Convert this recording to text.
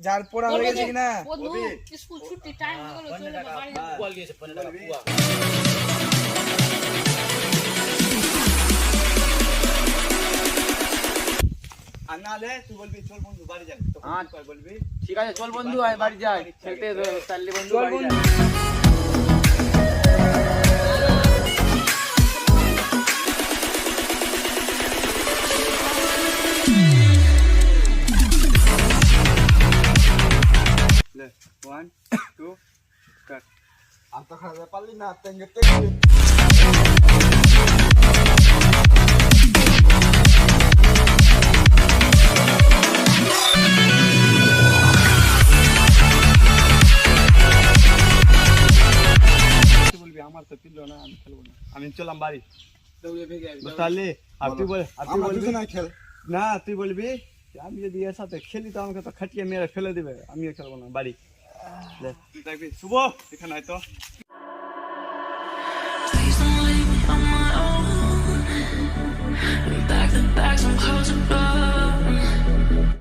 যার পড়া হয়ে গেছে কিনা? স্কুল ছুটি টাইম হয়ে গেল চলে বাড়ি। দিয়েছে টাকা হ্যাঁ। তুই কয় বলবি ঠিক আছে চল বন্ধু আয় বাড়ি যাই খেলতে বন্ধু চল বাড়ি বন্ধু। ওয়ান টু আর তো পারলি না তেঙ্গে তেঙ্গে বলবি আমার তো পিললো না আমি খেলব না আমি চললাম বাড়ি বুঝতে আর তুই বল আর তুই বলবি দুজনে খেল না তুই বলবি আমি যদি এর সাথে খেলি তো আমাকে তো খাটিয়ে মেরে ফেলে দিবে আমিও খেলব না বাড়ি শুভ এখানে তো।